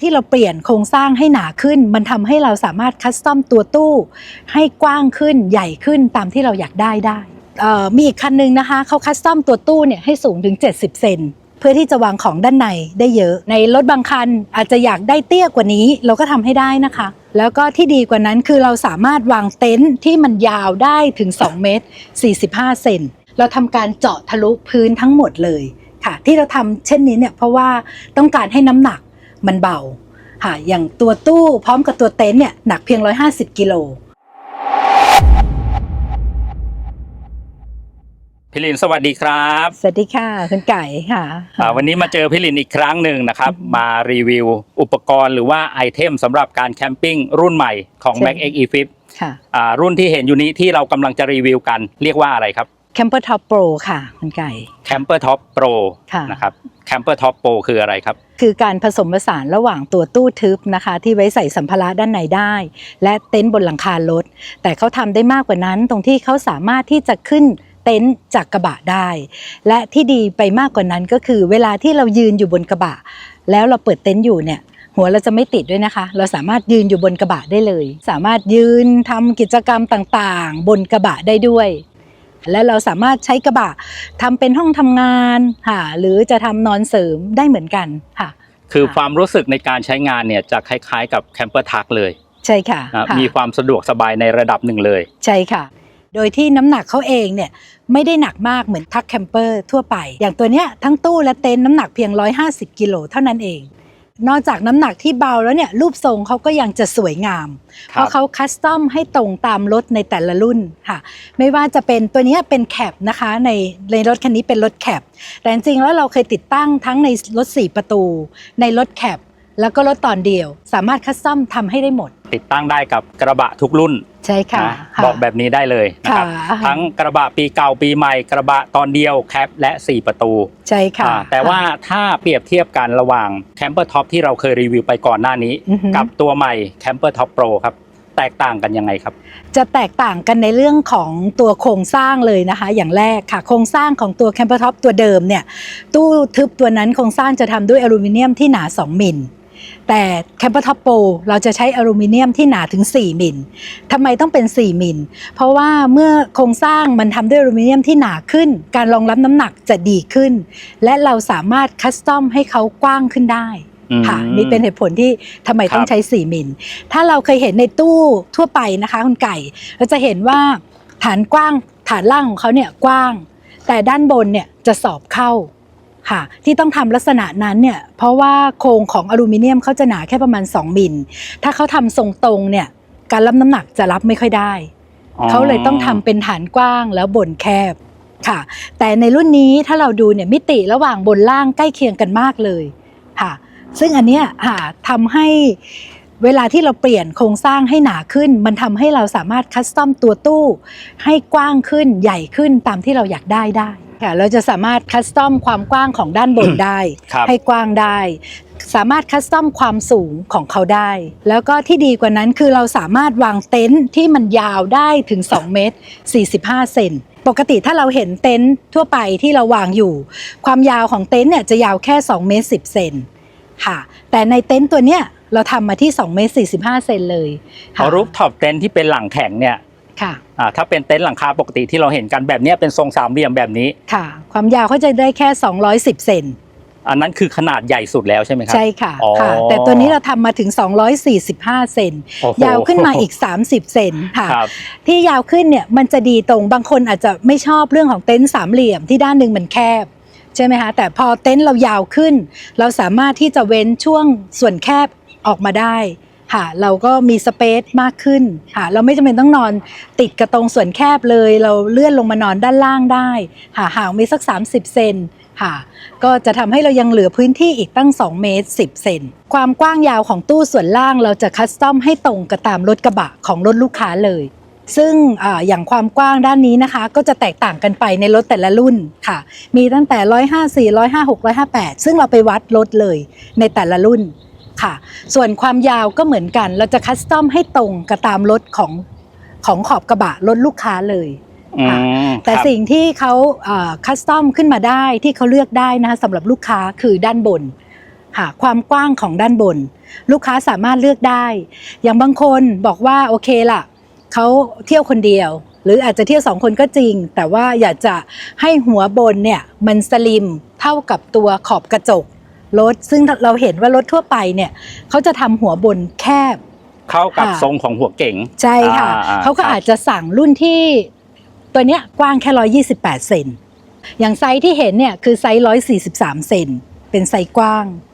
ที่เราเปลี่ยนโครงสร้างให้หนาขึ้น มันทำให้เราสามารถคัสตอมตัวตู้ ให้กว้างขึ้นใหญ่ขึ้นตามที่เราอยากได้ได้มีอีกคันนึงนะคะเขาคัสตอมตัวตู้เนี่ยให้สูงถึง 70 เซนเพื่อที่จะวางของด้านในได้เยอะ ในรถบางคันอาจจะอยากได้เตี้ยกว่านี้ เราก็ทำให้ได้นะคะ แล้วก็ที่ดีกว่านั้นคือเราสามารถวางเต็นท์ที่มันยาวได้ถึง 2 เมตร 45 เซนเราทำการเจาะทะลุพื้นทั้งหมดเลยค่ะ ที่เราทำเช่นนี้เนี่ยเพราะว่าต้องการให้น้ำหนัก มันเบาค่ะอย่างตัวตู้พร้อมกับตัวเต็นท์เนี่ยหนักเพียง 150 กิโลพี่ลินสวัสดีครับ สวัสดีค่ะคุณไก่ค่ะอ่าวันนี้มาเจอพี่ลินอีกครั้งหนึ่งนะครับ มารีวิวอุปกรณ์หรือว่าไอเทมสำหรับการแคมปิ้งรุ่นใหม่ของใช่ Mac X E Flip ค่ะอ่ารุ่นที่เห็นอยู่นี้ที่เรากำลังจะรีวิวกัน เรียกว่าอะไรครับ Camper Top Pro ค่ะคุณไก่ Camper Top Pro ค่ะนะครับ Camper Top Pro คืออะไรครับ คือการผสมผสานระหว่างตัวตู้ทึบนะคะ ที่ไว้ใส่สัมภาระด้านในได้ และเต็นท์บนหลังคารถ แต่เขาทำได้มากกว่านั้นตรงที่เขาสามารถที่จะขึ้นเต็นท์จากกระบะได้ และที่ดีไปมากกว่านั้นก็คือ เวลาที่เรายืนอยู่บนกระบะ แล้วเราเปิดเต็นท์อยู่เนี่ยหัวเราจะไม่ติดด้วยนะคะ เราสามารถยืนอยู่บนกระบะได้เลย สามารถยืนทำกิจกรรมต่างๆ บนกระบะได้ด้วย และเราสามารถใช้กระบะทำเป็นห้องทำงานค่ะหรือจะทำนอนเสริมได้เหมือนกันค่ะ คือค่ะความรู้สึกในการใช้งานเนี่ยจะคล้ายๆ กับ Camper Truck เลยใช่ค่ะนะค่ะ มีความสะดวกสบายในระดับหนึ่งเลย ใช่ค่ะ โดยที่น้ำหนักเขาเองเนี่ยไม่ได้หนักมากเหมือนทักแคมเปอร์ทั่วไป อย่างตัวเนี้ยทั้งตู้และเต็นท์น้ำหนักเพียง 150 กิโลเท่านั้นเอง นอกจากน้ำหนักที่เบาแล้วเนี่ยรูปทรงเขาก็ยังจะสวยงามครับเพราะเขาคัสตอมให้ตรงตามรถในแต่ละรุ่นค่ะ ไม่ว่าจะเป็นตัวเนี้ยเป็นแคปนะคะในในรถคันนี้เป็นรถแคปแต่จริงๆแล้วเราเคยติดตั้งทั้งในรถ 4 ประตู ในรถแคปแล้วก็รถตอนเดียว สามารถคัสตอมทำให้ได้หมด ติดตั้งได้กับกระบะทุกรุ่นใช่ค่ะนะค่ะ บอกแบบนี้ได้เลยนะครับ ค่ะ ทั้งกระบะปีเก่าปีใหม่กระบะตอนเดียวแคปและ 4 ประตูใช่ค่ะอ่าแต่ว่าถ้าเปรียบเทียบกันระหว่าง Camper Top ที่เราเคยรีวิวไปก่อนหน้านี้ อือฮึกับตัวใหม่ Camper Top Pro ครับ แตกต่างกันยังไงครับ จะแตกต่างกันในเรื่องของตัวโครงสร้างเลยนะคะ อย่างแรกค่ะ โครงสร้างของตัว Camper Top ตัวเดิมเนี่ย ตู้ทึบตัวนั้นโครงสร้างจะทำด้วยอลูมิเนียมที่หนา 2 มิล แต่ Camper Top Pro เราจะใช้อลูมิเนียมที่หนาถึง 4 มิลทำไมต้องเป็น 4 มิล เพราะว่าเมื่อโครงสร้างมันทำด้วยอลูมิเนียมที่หนาขึ้น การรองรับน้ำหนักจะดีขึ้น และเราสามารถคัสตอมให้เขากว้างขึ้นได้ค่ะอืมนี่เป็นเหตุผลที่ทำไมต้องครับใช้ 4 มิล ถ้าเราเคยเห็นในตู้ทั่วไปนะคะคุณไก่ เราจะเห็นว่าฐานกว้างฐานล่างของเขาเนี่ยกว้าง แต่ด้านบนเนี่ยจะสอบเข้า ค่ะที่ต้องทำลักษณะนั้นเนี่ยเพราะว่าโครงของอลูมิเนียมเขาจะหนาแค่ประมาณ 2 มิล ถ้าเขาทำทรงตรงเนี่ยการรับน้ำหนักจะรับไม่ค่อยได้อ๋อเขาเลยต้องทำเป็นฐานกว้างแล้วบนแคบค่ะ แต่ในรุ่นนี้ถ้าเราดูเนี่ยมิติระหว่างบนล่างใกล้เคียงกันมากเลยค่ะ ซึ่งอันเนี้ยค่ะทำให้ เวลาที่เราเปลี่ยนโครงสร้างให้หนาขึ้น มันทำให้เราสามารถคัสตอมตัวตู้ ให้กว้างขึ้นใหญ่ขึ้นตามที่เราอยากได้ได้ค่ะเราจะสามารถคัสตอมความกว้างของด้านบนได้ ครับ ให้กว้างได้ สามารถคัสตอมความสูงของเขาได้ แล้วก็ที่ดีกว่านั้นคือเราสามารถวางเต็นท์ที่มันยาวได้ถึง 2 เมตร 45 เซนปกติถ้าเราเห็นเต็นท์ทั่วไปที่เราวางอยู่ ความยาวของเต็นท์เนี่ยจะยาวแค่ 2 เมตร 10 เซน ค่ะ แต่ในเต็นท์ตัวเนี้ยเราทำมาที่2เมตร45 เซนเลยพค่ะอรูปท็อปเต็นท์ที่เป็นหลังแข็งเนี่ยค่ะ อ่าถ้าเป็นเต็นท์หลังคาปกติที่เราเห็นกันแบบเนี้ยเป็นทรงสามเหลี่ยมแบบนี้ ค่ะ ความยาวเขาจะได้แค่ 210 เซนอันนั้นคือขนาดใหญ่สุดแล้วใช่ไหมครับใช่ค่ะอ๋อ ค่ะ แต่ตัวนี้เราทำมาถึง 245 เซนโอ้โหยาวขึ้นมาอีก 30 เซนค่ะ ครับ ที่ยาวขึ้นเนี่ยมันจะดีตรงบางคนอาจจะไม่ชอบเรื่องของเต็นท์สามเหลี่ยมที่ด้านหนึ่งมันแคบ ใช่ไหมคะแต่พอเต็นท์เรายาวขึ้น เราสามารถที่จะเว้นช่วงส่วนแคบออกมาได้ค่ะเราก็มีสเปซมากขึ้นค่ะเราไม่จำเป็นต้องนอนติดกระตรงส่วนแคบเลย เราเลื่อนลงมานอนด้านล่างได้ค่ะห่างมีสัก 30 เซนค่ะก็จะทำให้เรายังเหลือพื้นที่อีกตั้ง 2 เมตร 10 เซนความกว้างยาวของตู้ส่วนล่างเราจะคัสตอมให้ตรงกับตามรถกระบะของรถลูกค้าเลย ซึ่งอาอย่างความกว้างด้านนี้นะคะ ก็จะแตกต่างกันไปในรถแต่ละรุ่นค่ะ มีตั้งแต่ 154 156 158 ซึ่งเราไปวัดรถเลยในแต่ละรุ่นค่ะ ส่วนความยาวก็เหมือนกัน เราจะคัสตอมให้ตรงกับตามรถของของขอบกระบะรถลูกค้าเลยอืมแต่ครับสิ่งที่เขาคัสตอมขึ้นมาได้ที่เขาเลือกได้นะคะสำหรับลูกค้าคือด้านบนค่ะความกว้างของด้านบน ลูกค้าสามารถเลือกได้ อย่างบางคนบอกว่าโอเคล่ะ เขาเที่ยวคนเดียว หรืออาจจะเที่ยวสองคนก็จริง แต่ว่าอยากจะให้หัวบนเนี่ยมันสลิมเท่ากับตัวขอบกระจกรถซึ่งเราเห็นว่ารถทั่วไปเนี่ยเขาจะทำหัวบนแคบ เข้ากับค่ะทรงของหัวเก๋งใช่ค่ะอ่าอ่าเขาก็ครับอาจจะสั่งรุ่นที่ตัวเนี้ยกว้างแค่128เซนอย่างไซส์ที่เห็นเนี่ยคือไซส์143เซนเป็นไซส์กว้างอ่า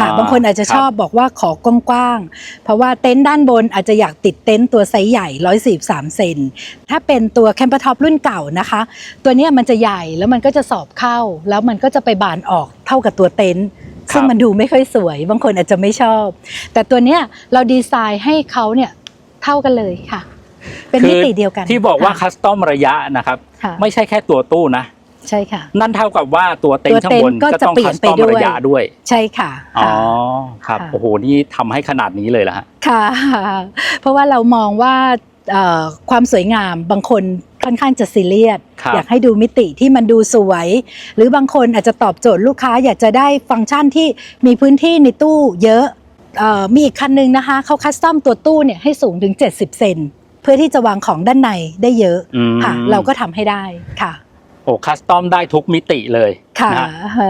ค่ะบางคนอาจจะชอบบอกว่าขอกว้างๆ เพราะว่าเต็นท์ด้านบนอาจจะอยากติดเต็นท์ตัวไซส์ใหญ่143เซนถ้าเป็นตัวแคมเปอร์ท็อปรุ่นเก่านะคะ ตัวเนี้ยมันจะใหญ่แล้วมันก็จะสอบเข้า แล้วมันก็จะไปบานออกเท่ากับตัวเต็นท์ซึ่งมันดูไม่ค่อยสวย บางคนอาจจะไม่ชอบ แต่ตัวเนี้ยเราดีไซน์ให้เขาเนี่ยเท่ากันเลยค่ะ เป็นมิติเดียวกัน ที่บอกว่าค่ะคัสตอมระยะนะครับค่ะไม่ใช่แค่ตัวตู้นะ ใช่ค่ะ นั่นเท่ากับว่าตัวเต็นท์ตัวข้างบนเต็นท์ก็ก็จะต้องเปลี่คัยนสไปตอมด้วยระยะด้วย ใช่ค่ะอ๋อค่ะครับค่ะโอ้โหนี่ทำให้ขนาดนี้เลยละฮะค่ะ เพราะว่าเรามองว่าเอ่อความสวยงามบางคนค่อนข้างจะซีเรียสครับอยากให้ดูมิติที่มันดูสวย หรือบางคนอาจจะตอบโจทย์ลูกค้าอยากจะได้ฟังก์ชันที่มีพื้นที่ในตู้เยอะเอ่อมีอีกคันนึงนะคะเขาคัสตอมตัวตู้เนี่ยให้สูงถึง 70 เซนเพื่อที่จะวางของด้านในได้เยอะอืมค่ะ เราก็ทำให้ได้ค่ะโอ้คัสตอมได้ทุกมิติเลยค่ะนะ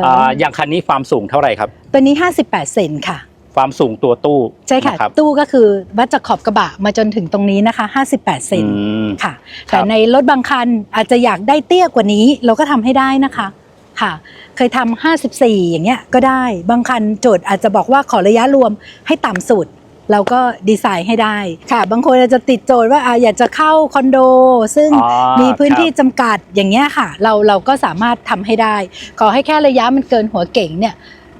อ่าอย่างคันนี้ความสูงเท่าไหร่ครับ ตัวนี้ 58 เซนค่ะ ความสูงตัวตู้ใช่ค่ะ นรับ ตู้ก็คือวัดจากขอบกระบะมาจนถึงตรงนี้นะคะ 58 เซนอืมค่ะ ครับ แต่ในรถบางคันอาจจะอยากได้เตี้ยกว่านี้ เราก็ทำให้ได้นะคะค่ะ เคยทำ54 อย่างเงี้ยก็ได้ บางคันโจทย์อาจจะบอกว่าขอระยะรวมให้ต่ำสุด เราก็ดีไซน์ให้ได้ค่ะ บางคนอาจจะติดโจทย์ว่าอะอยากจะเข้าคอนโด ซึ่งอ๋อมีพื้นที่ครับจำกัดอย่างเงี้ยค่ะ เราเราก็สามารถทำให้ได้ ขอให้แค่ระยะมันเกินหัวเก่งเนี่ย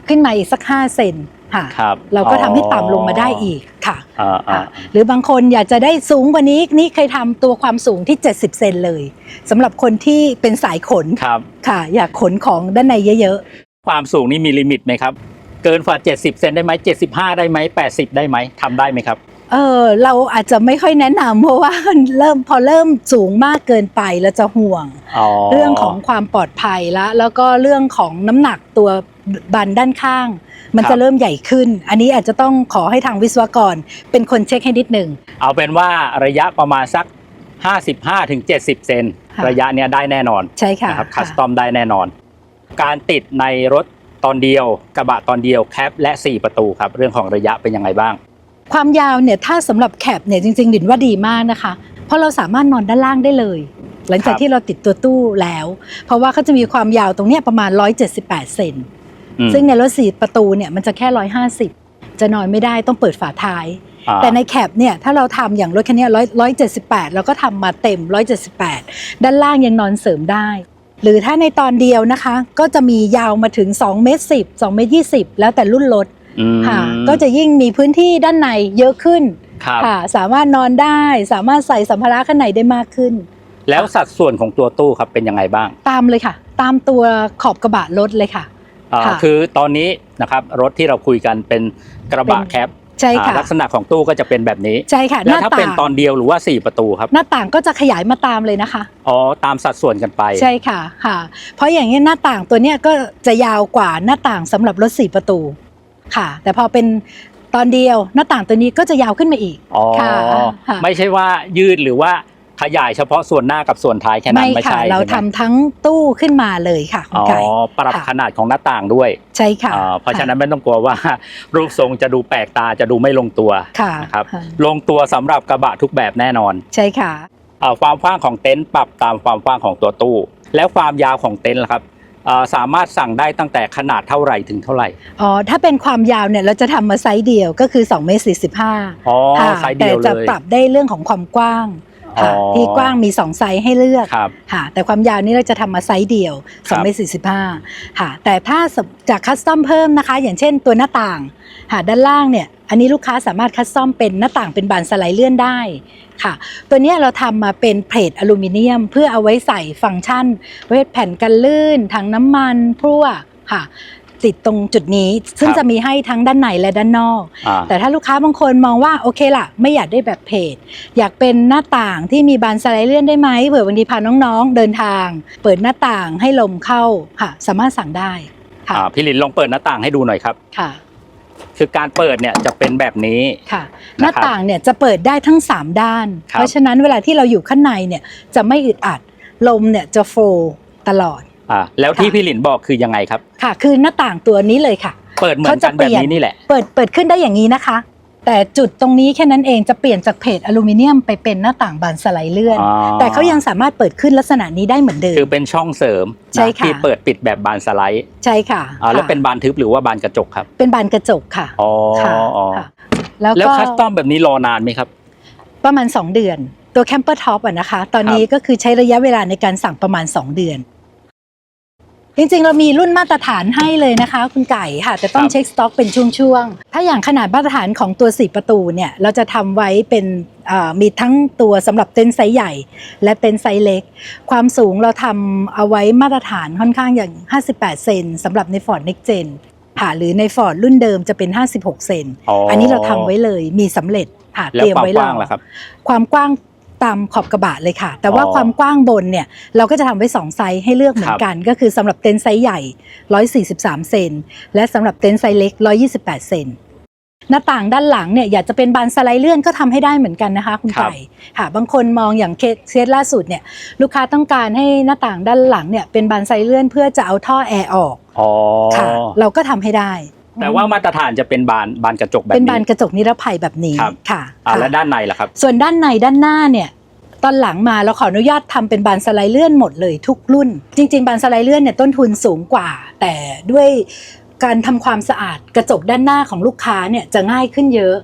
ขึ้นมาอีกสัก 5 เซนค่ะ ครับเราก็ทำให้ต่ำลงมาได้อีกค่ะ อ่าอ่าค่ะหรือบางคนอยากจะได้สูงกว่านี้นี่เคยทำตัวความสูงที่ 70 เซนเลยสำหรับคนที่เป็นสายขนครับ ค่ะ อยากขนของด้านในเยอะความสูงนี่มีลิมิตไหมครับ เกินกว่า 70 เซนได้ไหม75 ได้ไหม80 ได้ไหมทำได้ไหมครับๆเออเราอาจจะไม่ค่อยแนะนำเพราะว่าเริ่มพอเริ่มสูงมากเกินไปเราจะห่วงอ๋อเรื่องของความปลอดภัยละแล้วก็เรื่องของน้ำหนักตัวบันด้านข้าง มันจะเริ่มใหญ่ขึ้น อันนี้อาจจะต้องขอให้ทางวิศวกรเป็นคนเช็คให้นิดหนึ่ง เอาเป็นว่าระยะประมาณสัก 55ถึง70 เซนค่ะ ระระยะเนี้ยได้แน่นอนใช่ค่ะนะครับคัสตอมได้แน่นอน การติดในรถ ตอนเดียว กระบะตอนเดียวแคปและ 4 ประตูครับเรื่องของระยะเป็นยังไงบ้าง ความยาวเนี่ยถ้าสำหรับแคปเนี่ยจริงๆดินว่าดีมากนะคะ เพราะเราสามารถนอนด้านล่างได้เลย หลังจากครับที่เราติดตัวตู้แล้ว เพราะว่าเขาจะมีความยาวตรงเนี้ยประมาณ 178 เซนอืมซึ่งในรถสี่ประตูเนี่ยมันจะแค่ 150 จะนอนไม่ได้ต้องเปิดฝาท้ายอ่าแต่ในแคปเนี่ยถ้าเราทำอย่างรถคันเนี้ร้อยร้อยเจ็ดสิบแปดเราก็ทำมาเต็ม 178 ด้านล่างยังนอนเสริมได้ หรือถ้าในตอนเดียวนะคะ ก็จะมียาวมาถึง2เมตร10 2เมตร20 แล้วแต่รุ่นรถอืมค่ะก็จะยิ่งมีพื้นที่ด้านในเยอะขึ้นครับค่ะสามารถนอนได้สามารถใส่สัมภาระข้างในได้มากขึ้น แล้วสัดส่วนของตัวตู้ครับเป็นยังไงบ้าง ตามเลยค่ะ ตามตัวขอบกระบะรถเลยค่ะอ่าค่ะคือตอนนี้นะครับรถที่เราคุยกันเป็นกระบะเป็นแคป ใช่ค่ะอ่าลักษณะของตู้ก็จะเป็นแบบนี้ใช่ค่ะหแล้วน้าถ้าต่าเป็นงตอนเดียวหรือว่า 4 ประตูครับ หน้าต่างก็จะขยายมาตามเลยนะคะอ๋อตามสัดส่วนกันไปใช่ค่ะค่ะ เพราะอย่างนี้ยหน้าต่างตัวเนี้ยก็จะยาวกว่าหน้าต่างสำหรับรถสี่ประตูค่ะ แต่พอเป็นตอนเดียวหน้าต่างตัวนี้ก็จะยาวขึ้นมาอีกอ๋อค่ะค่ะไม่ใช่ว่ายืดหรือว่า ขยายเฉพาะส่วนหน้ากับส่วนท้ายแค่นั้นไม่ไม่ค่ะ ใช่เราใช่ไหมทำทั้งตู้ขึ้นมาเลยค่ะคุณอ๋อไก่ ปรับค่ะ ขนาดของหน้าต่างด้วยใช่ค่ะอ่าเพราะฉะนั้นไม่ต้องกลัวว่า รูปทรงจะดูแปลกตาจะดูไม่ลงตัวค่ะนะครับค่ะลงตัวสำหรับกระบะทุกแบบแน่นอนใช่ค่ะอ่าความกว้างของเต็นท์ปรับตามความกว้างของตัวตู้ แล้วความยาวของเต็นท์ล่ะครับอ่าสามารถสั่งได้ตั้งแต่ขนาดเท่าไหร่ถึงเท่าไหร่อ๋อ ถ้าเป็นความยาวเนี่ยเราจะทำมาไซส์เดียวก็คือ2เมตร45อ๋อค่ะไซส์แต่เดียวจะเลยปรับได้เรื่องของความกว้าง ค่ะ อ๋อที่กว้างมี 2 ไซส์ให้เลือกครับ ค่ะ แต่ความยาวนี้เราจะทำมาไซส์เดียวครับ2เมตร45 ค่ะ แต่ถ้าจากคัสตอมเพิ่มนะคะ อย่างเช่นตัวหน้าต่างค่ะด้านล่างเนี่ย อันนี้ลูกค้าสามารถคัสตอมเป็นหน้าต่างเป็นบานสไลด์เลื่อนได้ค่ะ ตัวเนี้ยเราทำมาเป็นเพลทอลูมิเนียม เพื่อเอาไว้ใส่ฟังก์ชันไว้แผ่นกันลื่นถังน้ำมันพรั่วค่ะ ติดตรงจุดนี้ ซึ่งครับจะมีให้ทั้งด้านในและด้านนอกอ่าแต่ถ้าลูกค้าบางคนมองว่าโอเคล่ะไม่อยากได้แบบเพจอยากเป็นหน้าต่างที่มีบานสไลด์เลื่อนได้ไหมเผื่อบางทีพาน้องๆ เดินทาง เปิดหน้าต่างให้ลมเข้าค่ะ สามารถสั่งได้ค่ะอ่าพี่ลินลองเปิดหน้าต่างให้ดูหน่อยครับค่ะคือการเปิดเนี่ยจะเป็นแบบนี้ค่ะ หนะน้าครับต่างเนี่ยจะเปิดได้ทั้ง 3 ด้านครับเพราะฉะนั้นเวลาที่เราอยู่ข้างในเนี่ยจะไม่อึดอัดลมเนี่ยจะโฟลว์ตลอด อ่าแล้วที่ค่ะพี่หลินบอกคือยังไงครับ ค่ะ คือหน้าต่างตัวนี้เลยค่ะ เปิดเหมือนเขากัจะนเปแบลี่บยนนี้นี่แหละ เปิดเปิดขึ้นได้อย่างนี้นะคะ แต่จุดตรงนี้แค่นั้นเองจะเปลี่ยนจากเพจอลูมิเนียมไปเป็นหน้าต่างบานสไลด์เลื่อนอ๋อแต่เขายังสามารถเปิดขึ้นลักษณะนี้ได้เหมือนเดิมคือเป็นช่องเสริมใช่นะค่ะที่เปิดปิดแบบบานสไลด์ใช่ค่ะอ่าแล้วค่ะเป็นบานทึบหรือว่าบานกระจกครับ เป็นบานกระจกค่ะอ๋อค่ะอ๋อค่ะแล้วแล้วก็คัสตอมแบบนี้รอนานไหมครับ ประมาณ 2 เดือน ตัวแคมเปอร์ท็อปอะนะคะ ตอนนี้ก็คือใช้ระยะเวลาในการสั่งประมาณ 2 เดือน จริงๆ เรามีรุ่นมาตรฐานให้เลยนะคะ คุณไก่ค่ะแต่ต้องครับ เช็คสต็อกเป็นช่วงๆ ถ้าอย่างขนาดมาตรฐานของตัว 4 ประตูเนี่ย เราจะทำไว้เป็นเอ่อมีทั้งตัวสำหรับเต็นท์ไซส์ใหญ่ และเต็นท์ไซส์เล็ก ความสูงเราทำเอาไว้มาตรฐานค่อนข้างอย่าง 58 เซนสำหรับใน Ford Next Gen ค่ะหรือใน Ford รุ่นเดิมจะเป็น 56 เซนอ๋ออัอันนี้เราทำไว้เลยมีสำเร็จค่ะแล้วเตรียมความไว้กรว้างอล่ะครับ ความกว้าง ตามขอบกระบะเลยค่ะ แต่ว่าอ๋อความกว้างบนเนี่ยเราก็จะทำไว้2ไซส์ให้เลือกเหมือนกัน ก็คือสำหรับเต็นท์ไซส์ใหญ่ 143 เซนและสำหรับเต็นท์ไซส์เล็ก 128 เซนหน้าต่างด้านหลังเนี่ยอยากจะเป็นบานสไลด์เลื่อนก็ทำให้ได้เหมือนกันนะคะ คุณครับไก่ค่ะ บางคนมองอย่างเคสเคสล่าสุดเนี่ยลูกค้าต้องการให้หน้าต่างด้านหลังเนี่ยเป็นบานสไลด์เลื่อนเพื่อจะเอาท่อแอร์ออกอ๋อค่ะเราก็ทำให้ได้ แต่ว่ามาตรฐานจะเป็นบานบานกระจกแบบเป็นนี้บานกระจกนิรภัยแบบนี้ครับค่ะอ่าค่ะแล้วด้านในล่ะครับ ส่วนด้านในด้านหน้าเนี่ยตอนหลังมาเราขออนุญาตทำเป็นบานสไลด์เลื่อนหมดเลยทุกรุ่น จริง ๆ บานสไลด์เลื่อนเนี่ยต้นทุนสูงกว่า แต่ด้วยการทำความสะอาดกระจกด้านหน้าของลูกค้าเนี่ยจะง่ายขึ้นเยอะ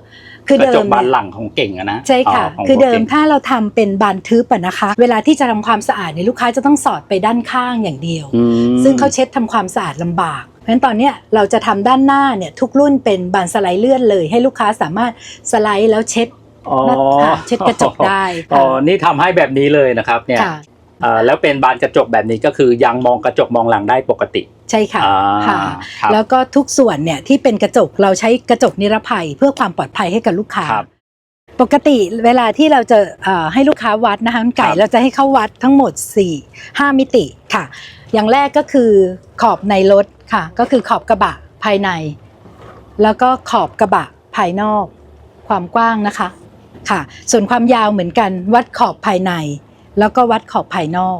คือกระเดิจมกบานเนี่ยหลังของเก่งอะนะใช่ค่ะของคือเดิมก่งถ้าเราทำเป็นบานทึบอะนะคะ เวลาที่จะทำความสะอาดเนี่ยลูกค้าจะต้องสอดไปด้านข้างอย่างเดียวอืมซึ่งเขาเช็ดทำความสะอาดลำบากเพ ราะฉะนั้นตอนเนี้ยเราจะทำด้านหน้าเนี่ยทุกรุ่นเป็นบานสไลด์เลื่อนเลย ให้ลูกค้าสามารถสไลด์แล้วเช็ดอ๋อหน้าค่ะเช็ดกระจกได้อ๋อค่ะนี่ทำให้แบบนี้เลยนะครับเนี่ยค่ะอ่าแล้วเป็นบานกระจกแบบนี้ก็คือยังมองกระจกมองหลังได้ปกติ ใช่ค่ะอ่าค่ะครับแล้วก็ทุกส่วนเนี่ยที่เป็นกระจกเราใช้กระจกนิรภัยเพื่อความปลอดภัยให้กับลูกค้าครับ ปกติเวลาที่เราจะเอ่อให้ลูกค้าวัดนะคะคุณไก่ครับเราจะให้เขาวัดทั้งหมด 4 5 มิติค่ะ อย่างแรกก็คือขอบในรถค่ะ ก็คือขอบกระบะภายใน แล้วก็ขอบกระบะภายนอกความกว้างนะคะค่ะ ส่วนความยาวเหมือนกัน วัดขอบภายใน แล้วก็วัดขอบภายนอก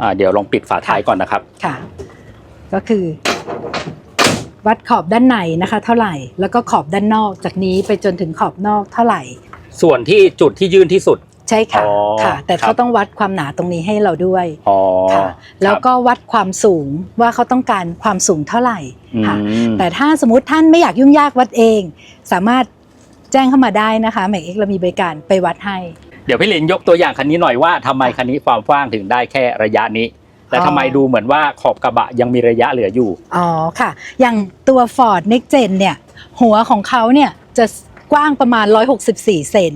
อ่าเดี๋ยวลองปิดฝาท้ายก่อนนะครับค่ะ ก็คือ วัดขอบด้านในนะคะ เท่าไหร่แล้วก็ขอบด้านนอกจากนี้ไปจนถึงขอบนอกเท่าไหร่ ส่วนที่จุดที่ยื่นที่สุด ใช่ค่ะอ๋อค่ะ แต่ครัเขาบ ต้องวัดความหนาตรงนี้ให้เราด้วยอ๋อค่ะแล้วก็วัดความสูงว่าเขาต้องการความสูงเท่าไหร่อืมค่ะแต่ถ้าสมมติท่านไม่อยากยุ่งยากวัดเอง สามารถแจ้งเข้ามาได้นะคะแม็กเอ็กเรามีบริการไปวัดให้ เดี๋ยวพี่หลินยกตัวอย่างคันนี้หน่อยว่าทำไมคันนี้ความกว้างถึงได้แค่ระยะนี้แต่อ๋อทำไมดูเหมือนว่าขอบกระบะยังมีระยะเหลืออยู่ อ๋อค่ะ อย่างตัว Ford Next Gen เนี่ย หัวของเขาเนี่ยจะ กว้างประมาณ 164 เซน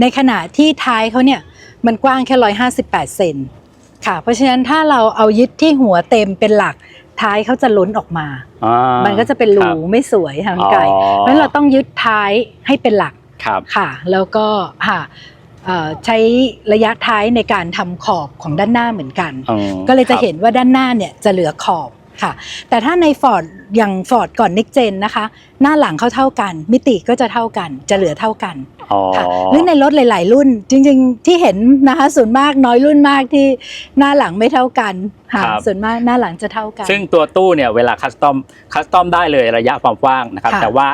ในขณะที่ท้ายเขาเนี่ยมันกว้างแค่ 158 เซนค่ะ เพราะฉะนั้นถ้าเราเอายึดที่หัวเต็มเป็นหลักท้ายเขาจะล้นออกมาอ่ามันก็จะเป็นครูรับไม่สวยค่ะคุณไก่อ๋อเพราะฉะนั้นเราต้องยึดท้ายให้เป็นหลักครับค่ะ แล้วก็ค่ะเอ่อใช้ระยะท้ายในการทำขอบของด้านหน้าเหมือนกันอืมก็เลยจะครับเห็นว่าด้านหน้าเนี่ยจะเหลือขอบ ค่ะ แต่ถ้าใน Ford อย่าง Ford ก่อน Next Gen นะคะ หน้าหลังเขาเท่ากัน มิติก็จะเท่ากันจะเหลือเท่ากันอ๋อค่ะหรือในรถหลาย ๆ รุ่น จริง ๆ ที่เห็นนะคะส่วนมากน้อยรุ่นมากที่หน้าหลังไม่เท่ากันค่ะครับส่วนมากหน้าหลังจะเท่ากัน ซึ่งตัวตู้เนี่ยเวลาคัสตอมคัสตอมได้เลยระยะความกว้างนะครับค่ะแต่ว่า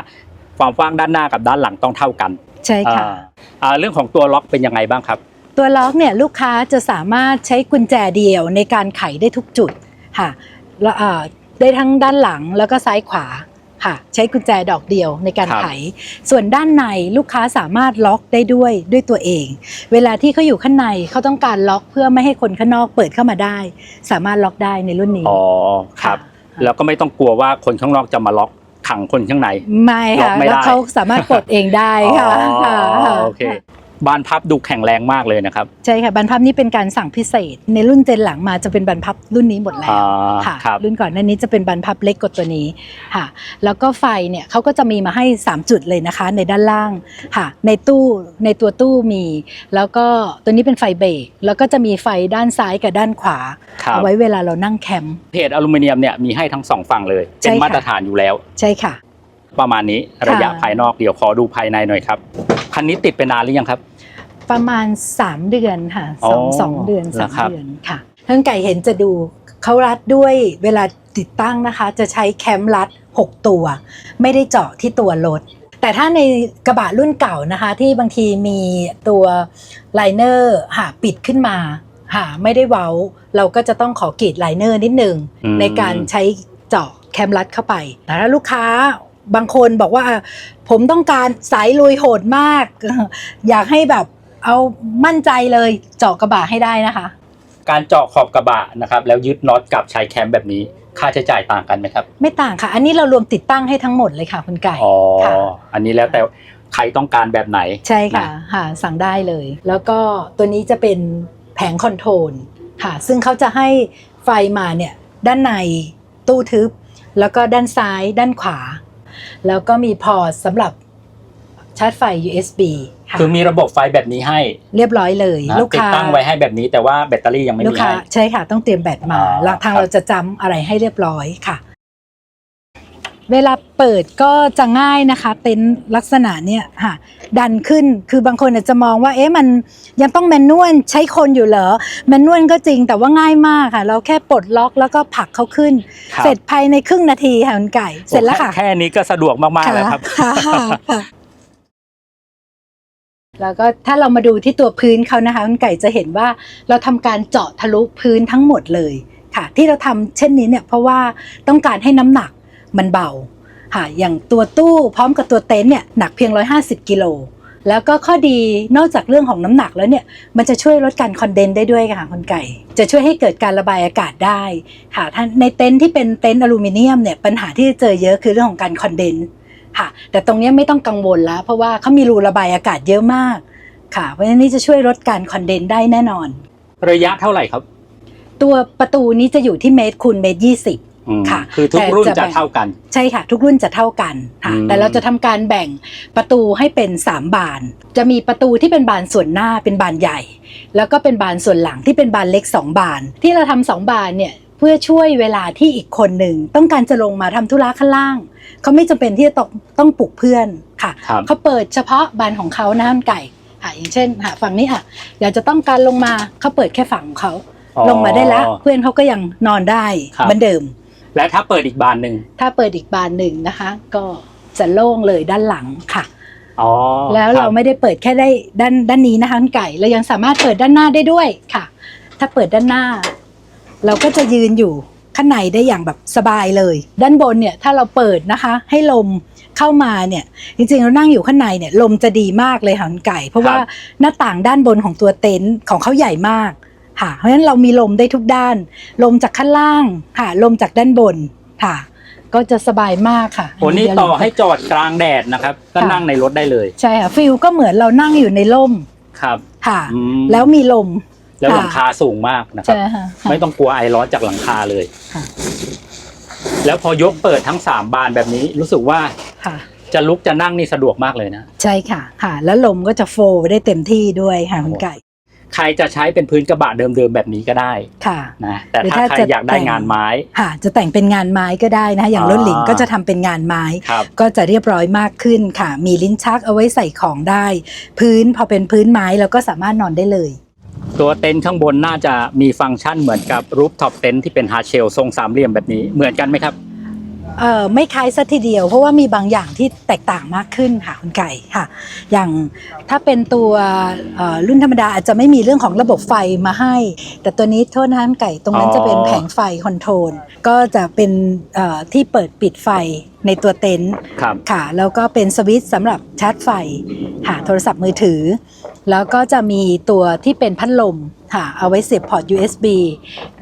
ความกว้างด้านหน้ากับด้านหลังต้องเท่ากัน ใช่ค่ะอ่าอ่าเรื่องของตัวล็อกเป็นยังไงบ้างครับ ตัวล็อกเนี่ยลูกค้าจะสามารถใช้กุญแจเดียวในการไขได้ทุกจุดค่ะ แล้วเอ่อได้ทั้งด้านหลังแล้วก็ซ้ายขวาค่ะ ใช้กุญแจดอกเดียวในการครับไข ส่วนด้านในลูกค้าสามารถล็อกได้ด้วยด้วยตัวเอง เวลาที่เขาอยู่ข้างในเขาต้องการล็อกเพื่อไม่ให้คนข้างนอกเปิดเข้ามาได้ สามารถล็อกได้ในรุ่นนี้อ๋อครับะแล้วก็ไม่ต้องกลัวว่าคนข้างนอกจะมาล็อกขังคนข้างในไม่ล็อค่ะกไม่ได้แล้วเขาสามารถกดเองได้ค่ะอ๋อค่ะค่ะโอเค บานพับดูแข็งแรงมากเลยนะครับใช่ค่ะบรรพับนี่เป็นการสั่งพิเศษ ในรุ่นเจนหลังมาจะเป็นบรรพับรุ่นนี้หมดแล้วอ่าค่ะครับรุ่นก่อนหน้านี้จะเป็นบรรพับเล็กกว่าตัวนี้ค่ะ แล้วก็ไฟเนี่ยเขาก็จะมีมาให้ 3 จุดเลยนะคะ ในด้านล่างค่ะ ในตู้ในตัวตู้มี แล้วก็ตัวนี้เป็นไฟเบรกแล้วก็จะมีไฟด้านซ้ายกับด้านขวาครับเอาไว้เวลาเรานั่งแคมป์เพจอลูมิเนียมเนี่ยมีให้ทั้งสองฝั่งเลยใช่เป็นค่ะมาตรฐานอยู่แล้วใช่ค่ะประมาณนี้ระยะภายนอกเดี๋ยวขอดูภายในหน่อยครับ คันนี้ติดไปนานหรือยังครับ ประมาณ 3 เดือนค่ะอ๋สอองสองเดือนเหรสาอมครับเดือนค่ะท่านไก่เห็นจะดูเขารัดด้วยเวลาติดตั้งนะคะ จะใช้แคมรัด 6 ตัว ไม่ได้เจาะที่ตัวรถแต่ถ้าในกระบะรุ่นเก่านะคะ ที่บางทีมีตัวไลเนอร์หาปิดขึ้นมาหาไม่ได้เว้า เราก็จะต้องขอกรีดไลเนอร์นิดนึงอืมในการใช้เจาะแคมรัดเข้าไป แต่ถ้าลูกค้าบางคนบอกว่าผมต้องการสายลุยโหดมาก อยากให้แบบ เอามั่นใจเลยเจาะกระบะให้ได้นะคะ การเจาะขอบกระบะนะครับ แล้วยึดน็อตกับใช้แคมแบบนี้ค่าใช้จ่ายต่างกันไหมครับ ไม่ต่างค่ะ อันนี้เรารวมติดตั้งให้ทั้งหมดเลยค่ะคุณไก่อ๋อค่ะอันนี้แล้วแต่ใครต้องการแบบไหนใช่ค่ะนะค่ะสั่งได้เลย แล้วก็ตัวนี้จะเป็นแผงคอนโทรลค่ะ ซึ่งเขาจะให้ไฟมาเนี่ยด้านในตู้ทึบ แล้วก็ด้านซ้าย ด้านขวา แล้วก็มีพอร์ตสำหรับชาร์จไฟ USB ค่ะ คือมีระบบไฟแบบนี้ให้เรียบร้อยเลย นะลูกติดค้าตั้งไว้ให้แบบนี้แต่ว่าแบตเตอรี่ยังไม่ลูกมีค้าให้ ใช่ค่ะ ต้องเตรียมแบตมาอ๋อแล้วทางครับ เราจะจำอะไรให้เรียบร้อยค่ะ เวลาเปิดก็จะง่ายนะคะ เต็นท์ลักษณะเนี้ยค่ะดันขึ้นคือบางคนอาจจะมองว่า เอ๊ะมันยังต้องแมนนวลใช้คนอยู่เหรอแมนนวลก็จริงแต่ว่าง่ายมากค่ะ เราแค่ปลดล็อกแล้วก็ผลักเขาขึ้นครับเสร็จภายในครึ่งนาทีค่ะคุณไก่ เสร็จแล้วค่ะ แค่นี้ก็สะดวกมากๆแล้วครับ ค่ะค่ะ แล้วก็ถ้าเรามาดูที่ตัวพื้นเขานะคะคุณไก่จะเห็นว่าเราทำการเจาะทะลุพื้นทั้งหมดเลยค่ะ ที่เราทำเช่นนี้เนี่ยเพราะว่าต้องการให้น้ำหนักมันเบาค่ะอย่างตัวตู้พร้อมกับตัวเต็นท์เนี่ยหนักเพียง 150 กิโลแล้วก็ข้อดีนอกจากเรื่องของน้ำหนักแล้วเนี่ยมันจะช่วยลดการคอนเดนได้ด้วยค่ะคุณไก่ จะช่วยให้เกิดการระบายอากาศได้ค่ะถ้าในเต็นท์ที่เป็นเต็นท์อลูมิเนียมเนี่ยปัญหาที่จะเจอเยอะคือเรื่องของการคอนเดน ค่ะ แต่ตรงเนี้ยไม่ต้องกังวลแล้ว เพราะว่าเขามีรูระบายอากาศเยอะมากค่ะ เพราะฉะนั้นนี่จะช่วยลดการคอนเดนได้แน่นอน ระยะเท่าไหร่ครับ ตัวประตูนี้จะอยู่ที่เมตรคูณเมตรยี่สิบอืมค่ะ คือทุกแต่รุ่นจะจะแบ่งเท่ากัน ใช่ค่ะ ทุกรุ่นจะเท่ากันค่ะอืมแต่เราจะทำการแบ่งประตูให้เป็น 3 บาน จะมีประตูที่เป็นบานส่วนหน้าเป็นบานใหญ่ แล้วก็เป็นบานส่วนหลังที่เป็นบานเล็ก 2 บาน ที่เราทำสองบานเนี่ยเพื่อช่วยเวลาที่อีกคนหนึ่งต้องการจะลงมาทำธุระข้างล่าง เขาไม่จำเป็นที่จะต้องต้องปลุกเพื่อนค่ะครับเขาเปิดเฉพาะบานของเขานะคุณไก่ค่ะอย่างเช่นค่ะฝั่งนี้อะอยากจะต้องการลงมาเขาเปิดแค่ฝั่งของเขาอ๋อลงมาได้แล้วเพื่อนเขาก็ยังนอนได้ครับเหมือนเดิม และถ้าเปิดอีกบานหนึ่งถ้าเปิดอีกบานหนึ่งนะคะ ก็จะโล่งเลยด้านหลังค่ะอ๋อแล้วคเราบไม่ได้เปิดแค่ได้ด้านด้านนี้นะคะคุณไก่เรายังสามารถเปิดด้านหน้าได้ด้วยค่ะ ถ้าเปิดด้านหน้า เราก็จะยืนอยู่ข้างในได้อย่างแบบสบายเลย ด้านบนเนี่ยถ้าเราเปิดนะคะ ให้ลมเข้ามาเนี่ยจริงๆเรานั่งอยู่ข้างในเนี่ยลมจะดีมากเลยค่ะคุณไก่ เพราะว่าหน้าต่างด้านบนของตัวเต็นท์ของเขาใหญ่มากค่ะ เพราะฉะนั้นเรามีลมได้ทุกด้าน ลมจากข้างล่างค่ะ ลมจากด้านบนค่ะ ก็จะสบายมมากค่ะโอ้นี่เดี๋ยวต่อให้จอดกลางแดดนะครับ ก็ค่ะนั่งในรถได้เลย ใช่ค่ะฟิลก็เหมือนเรานั่งอยู่ในร่มครับค่ะอืมแล้วมีลม แล้วค่ะหลังคาสูงมากนะครัใช่บค่ะไม่ต้องกลัวไอร้อนจากหลังคาเลยค่ะแล้วพอยกเปิดทั้งสามบานแบบนี้รู้สึกว่าค่ะจะลุกจะนั่งนี่สะดวกมากเลยนะ ใช่ค่ะค่ะ แล้วลมก็จะโฟลได้เต็มที่ด้วยค่ะคุณไก่ ใครจะใช้เป็นพื้นกระบะเดิมๆแบบนี้ก็ได้ค่ะนะแต่หรือถ้าถ้าใครจะอยากได้แต่งงานไม้ค่ะ จะแต่งเป็นงานไม้ก็ได้นะคะอย่างอ่ารถหลิงก็จะทำเป็นงานไม้ครับก็จะเรียบร้อยมากขึ้นค่ะ มีลิ้นชักเอาไว้ใส่ของได้ พื้นพอเป็นพื้นไม้เราก็สามารถนอนได้เลย ตัวเต็นท์ข้างบนน่าจะมีฟังก์ชันเหมือนกับรูฟท็อปเต็นท์ที่เป็นฮาร์เชลทรงสามเหลี่ยมแบบนี้เหมือนกันไหมครับเอ่อไม่คล้ายสัทีเดียว เพราะว่ามีบางอย่างที่แตกต่างมากขึ้นค่ะคุณไก่ค่ะ อย่างถ้าเป็นตัวรุ่นธรรมดาอาจจะไม่มีเรื่องของระบบไฟมาให้ แต่ตัวนี้โทษนะคุณไก่ตรงนั้นจะเป็นแผงไฟคอนโทรลก็จะเป็นที่เปิดปิดไฟ ในตัวเต็นท์ครับค่ะแล้วก็เป็นสวิตช์สำหรับชาร์จไฟค่ะโทรศัพท์มือถือ แล้วก็จะมีตัวที่เป็นพัดลมค่ะเอาไว้เสียบพอร์ต USB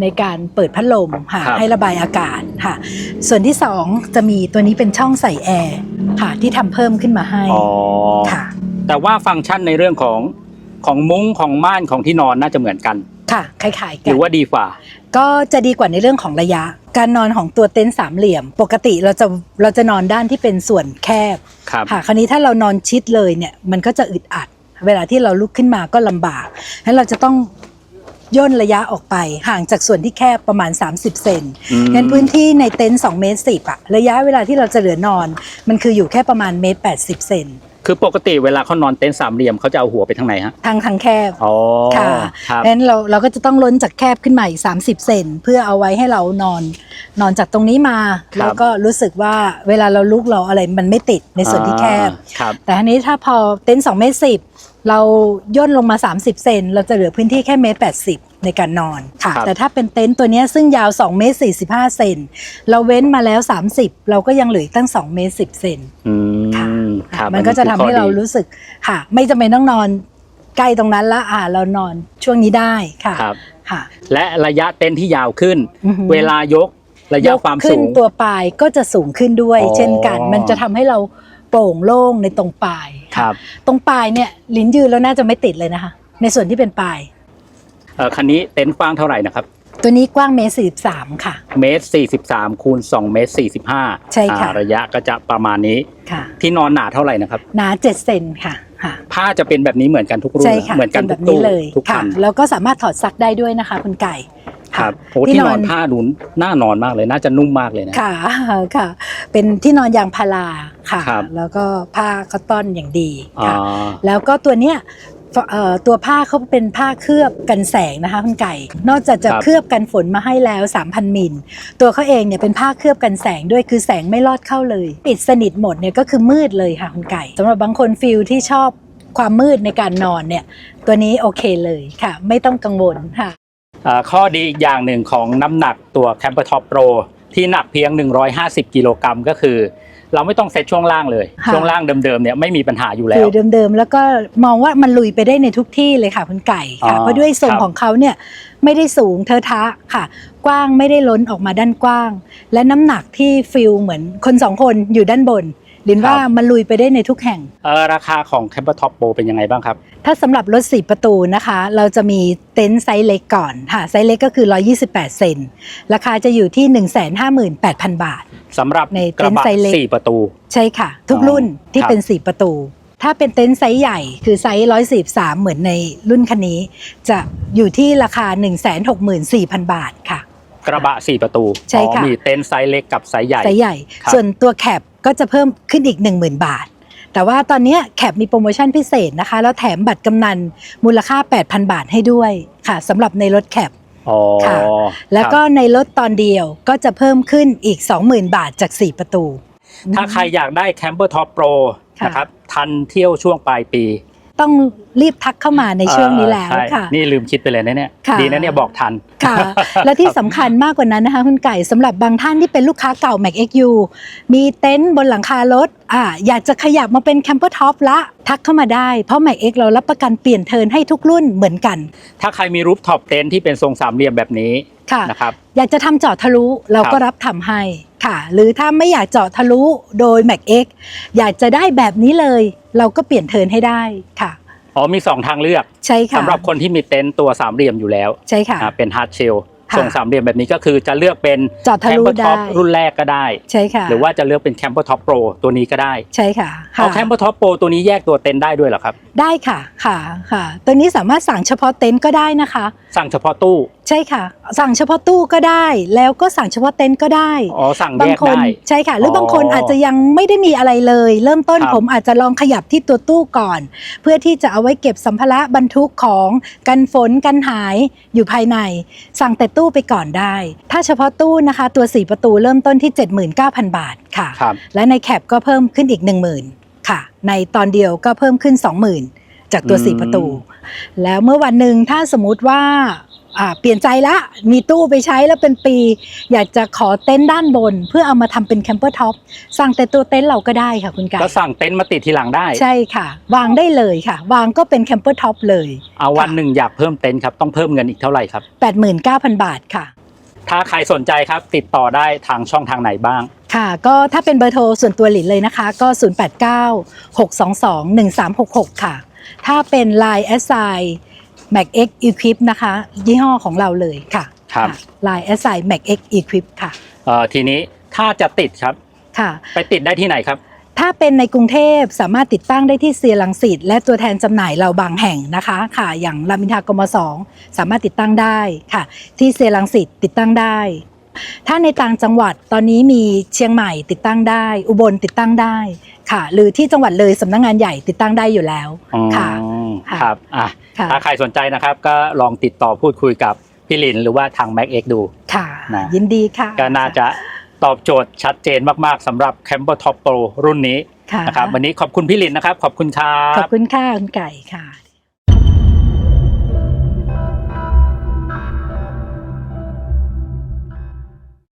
ในการเปิดพัดลมค่ะครับให้ระบายอากาศค่ะ ส่วนที่สองจะมีตัวนี้เป็นช่องใส่แอร์ค่ะที่ทำเพิ่มขึ้นมาให้อ๋อค่ะ แต่ว่าฟังก์ชันในเรื่องของของมุ้งของม่านของที่นอนน่าจะเหมือนกันค่ะคล้ายๆหกัรืนอว่าดีกว่า ก็จะดีกว่าในเรื่องของระยะ การนอนของตัวเต็นท์สามเหลี่ยม ปกติเราจะเราจะนอนด้านที่เป็นส่วนแคบครับค่ะคราวนี้ถ้าเรานอนชิดเลยเนี่ยมันก็จะอึดอัด เวลาที่เราลุกขึ้นมาก็ลำบากงั้นเราจะต้องย่นระยะออกไปห่างจากส่วนที่แคบประมาณ 30 เซนอืมงั้นพื้นที่ในเต็นท์2เมตร10อะระยะเวลาที่เราจะเหลือนอน มันคืออยู่แค่ประมาณเมตร80 เซน คือปกติเวลาเขานอนเต็นท์สามเหลี่ยมเขาจะเอาหัวไปทางไหนฮะทางทางแคบอ๋อค่ะครับงั้นเราเราก็จะต้องล้นจากแคบขึ้นมาอีก30 เซนเพื่อเอาไว้ให้เรานอน นอนจากตรงนี้มาแล้วก็รู้สึกว่าเวลาเราลุกเราอะไรมันไม่ติดในส่วนที่แคบ อ่าครับ แต่ทีนี้ถ้าพอเต็นท์2เมตรสิเราย่นลงมา 30 เซนเราจะเหลือพื้นที่แค่เมตร80 ในการนอนค่ะ ครับ แต่ถ้าเป็นเต็นท์ตัวเนี้ยซึ่งยาว2เมตร45 เซนเราเว้นมาแล้ว 30 เราก็ยังเหลืออีกตั้ง2เมตร10 เซน อืค่ะม ครับมันก็จะทำให้เราอันนี้คือข้อดีรู้สึกค่ะ ไม่จำเป็นต้องนอนใกล้ตรงนั้นละอ่าเรานอนช่วงนี้ได้ค่ะครับ ค่ะ และระยะเต็นท์ที่ยาวขึ้น อือหือ เวลายกระยะยกความขึ้สูนง ตัวปลายก็จะสูงขึ้นด้วย อ๋อ เช่นกัน มันจะทำให้เราโปร่งโล่งในตรงปลายครับตรงปลายเนี่ยลิ้นยืนแล้วน่าจะไม่ติดเลยนะคะ ในส่วนที่เป็นปลาย เอ่อคันนี้เต็นท์กว้างเท่าไหร่นะครับ ตัวนี้กว้างเมตรสี่สามค่ะ เมตรสี่สิบสามคูณสองเมตรสี่สิบห้าใช่ค่ะ ระยะก็จะประมาณนี้ ค่ะ ที่นอนหนาเท่าไหร่นะครับ หนาเจ็ดเซนค่ะค่ะ ผ้าจะเป็นแบบนี้เหมือนกันทุกรุ่นใช่ค่ะเหมือนกันป็ทุแบกบตู้นี้เลยทุกค่ะคันแล้วก็สามารถถอดซักได้ด้วยนะคะคุณไก่ครับโอ้ที่ที่นนออนนผ้าดูน่านอนมากเลยน่าจะนุ่มมากเลยนะค่ะค่ะ เป็นที่นอนยางพาราค่ะครับแล้วก็ผ้าคอตตอนอย่างดีอ๋อค่ะ แล้วก็ตัวเนี้ยเอ่อ ตัวผ้าเขาเป็นผ้าเคลือบกันแสงนะคะคุณไก่ นอกจากจะครับเคลือบกันฝนมาให้แล้ว 3,000 มิล ตัวเขาเองเนี่ยเป็นผ้าเคลือบกันแสงด้วยคือแสงไม่ลอดเข้าเลย ปิดสนิทหมดเนี่ยก็คือมืดเลยค่ะคุณไก่สำหรับบางคนฟิลที่ชอบความมืดในการนอนเนี่ยตัวนี้โอเคเลยค่ะ ไม่ต้องกังวลค่ะอ่าข้อดีอีกอย่างหนึ่งของน้ำหนักตัว Camper Top Pro ที่หนักเพียง 150 กิโลกรัมก็คือ เราไม่ต้องเซตช่วงล่างเลย ค่ะ ช่วงล่างเดิมๆเนี่ยไม่มีปัญหาอยู่แล้คืว อเดิมๆ แล้วก็มองว่ามันลุยไปได้ในทุกที่เลยค่ะคุณไก่ค่ะ อ๋อเพราะด้วยทรงครับของเขาเนี่ยไม่ได้สูงเทอะทะค่ะ กว้างไม่ได้ล้นออกมาด้านกว้าง และน้ำหนักที่ฟิลเหมือนคนสองคนอยู่ด้านบน ลินว่ามันลุยไปได้ในทุกแห่ง เอ่อราคาของ Camper Top Pro เป็นยังไงบ้างครับ ถ้าสำหรับรถ 4 ประตูนะคะ เราจะมีเต็นท์ไซส์เล็กก่อนค่ะ ไซส์เล็กก็คือ 128 เซน ราคาจะอยู่ที่ 158,000 บาท สำหรับในกระบะเต็นท์ไซส์เล็ก สี่ประตู ใช่ค่ะ ทุกอ๋อรุ่นที่ครับ เป็น 4 ประตู ถ้าเป็นเต็นท์ไซส์ใหญ่คือไซส์143 เหมือนในรุ่นคันนี้ จะอยู่ที่ราคา 164,000 บาทค่ะ กระบะสี่ประตูใช่ค่ะอ๋อมีเต็นท์ไซส์เล็กกับไซส์ใหญ่ ไซส์ใหญ่ ครับ ส่วนตัวแคป ก็จะเพิ่มขึ้นอีก 10,000 บาท แต่ว่าตอนเนี้ยแคปมีโปรโมชั่นพิเศษนะคะ แล้วแถมบัตรกำนันมูลค่า 8,000 บาทให้ด้วยค่ะสำหรับในรถแคปอ๋อค่ะแล้วก็ในรถตอนเดียวก็จะเพิ่มขึ้นอีก 20,000 บาทจาก 4 ประตู ถ้าใครอยากได้ Camper Top Pro ค่ะนะครับทันเที่ยวช่วงปลายปี ต้องรีบทักเข้ามาในช่วงนี้แล้วเออใช่ค่ะ นี่ลืมคิดไปเลยนะเนี่ยค่ะดีนะเนี่ยบอกทันค่ะ และที่สำคัญมากกว่านั้นนะคะคุณไก่สำหรับบางท่านที่เป็นลูกค้าเก่า Mac XU มีเต็นท์บนหลังคารถอ่าอยากจะขยับมาเป็นแคมเปอร์ท็อปละทักเข้ามาได้ เพราะ Mac X เรารับประกันเปลี่ยนเทิร์นให้ทุกรุ่นเหมือนกัน ถ้าใครมีรูฟท็อปเต็นท์ที่เป็นทรงสามเหลี่ยมแบบนี้ค่ะนะครับอยากจะทำเจาะทะลุเราก็รับทำให้ ค่ะ หรือถ้าไม่อยากเจาะทะลุโดย Mac X อยากจะได้แบบนี้เลย เราก็เปลี่ยนเทิร์นให้ได้ค่ะอ๋อมี 2 ทางเลือกใช่ค่ะสำหรับคนที่มีเต็นท์ตัวสามเหลี่ยมอยู่แล้วใช่ค่ะอ่าเป็นฮาร์ดเชลค่ะทรงสามเหลี่ยมแบบนี้ก็คือจะเลือกเป็นเจาะทะลุ Camper Top ได้รุ่นแรกก็ได้ใช่ค่ะหรือว่าจะเลือกเป็น Camper Top Pro ตัวนี้ก็ได้ใช่ค่ะเอา Camper Top Pro ตัวนี้แยกตัวเต็นท์ได้ด้วยเหรอครับ ได้ค่ะค่ะค่ะ ตัวนี้สามารถสั่งเฉพาะเต็นท์ก็ได้นะคะ สั่งเฉพาะตู้ ใช่ค่ะ สั่งเฉพาะตู้ก็ได้ แล้วก็สั่งเฉพาะเต็นท์ก็ได้อ๋อสั่งบาแยงกคนได้ ใช่ค่ะ หรือออ บางคนอาจจะยังไม่ได้มีอะไรเลย เริ่มต้นครับผมอาจจะลองขยับที่ตัวตู้ก่อน เพื่อที่จะเอาไว้เก็บสัมภาระบรรทุกของกันฝนกันหายอยู่ภายใน สั่งแต่ตู้ไปก่อนได้ ถ้าเฉพาะตู้นะคะ ตัว 4 ประตูเริ่มต้นที่ 79,000 บาทค่ะ ครับ และในแคปก็เพิ่มขึ้นอีก 10,000ค่ะ ในตอนเดียวก็เพิ่มขึ้น 20,000 จากตัว อืม 4 ประตู แล้วเมื่อวันหนึ่งถ้าสมมุติว่าอ่า เปลี่ยนใจละมีตู้ไปใช้แล้วเป็นปี อยากจะขอเต็นท์ด้านบน เพื่อเอามาทำเป็นแคมเปอร์ท็อปสั่งแต่ตัวเต็นท์เราก็ได้ค่ะคุณไก่ก็สั่งเต็นท์มาติดทีหลังได้ ใช่ค่ะ วางได้เลยค่ะ วางก็เป็นแคมเปอร์ท็อปเลยเอาวันหนึ่งอยากเพิ่มเต็นท์ครับต้องเพิ่มเงินอีกเท่าไหร่ครับ 89,000 บาทค่ะ ถ้าใครสนใจครับติดต่อได้ทางช่องทางไหนบ้างค่ะก็ถ้าเป็นเบอร์โทรส่วนตัวหลินเลยนะคะก็ 089-622-1366 ค่ะ ถ้าเป็น Line s i Mac X Equip นะคะ ยี่ห้อของเราเลยค่ะครับค่ะ Line s i Mac X Equip ค่ะเอ่อทีนี้ถ้าจะติดครับค่ะ ไปติดได้ที่ไหนครับ ถ้าเป็นในกรุงเทพสามารถติดตั้งได้ที่เซียรังสิตและตัวแทนจำหน่ายเราบางแห่งนะคะค่ะ อย่างรามอินทรากมสองสามารถติดตั้งได้ค่ะ ที่เซียรังสิตติดตั้งได้ถ้าในต่างจังหวัดตอนนี้มีเชียงใหม่ติดตั้งได้ อุบลติดตั้งได้ค่ะ หรือที่จังหวัดเลยสำนักงานใหญ่ติดตั้งได้อยู่แล้วค่ะอืมค่ะครับอะ ค่ะ ถ้าใครสนใจนะครับ ก็ลองติดต่อพูดคุยกับพี่ลินหรือว่าทาง Mac X ดู ค่ะ นะ ยินดีค่ะก็น่าจะตอบโจทย์ชัดเจนมากๆสำหรับ Camper Top Pro รุ่นนี้ค่ะนะครับวันนี้ขอบคุณพี่ลินนะครับ ขอบคุณครับขอบคุณค่ะคุณไก่ค่ะ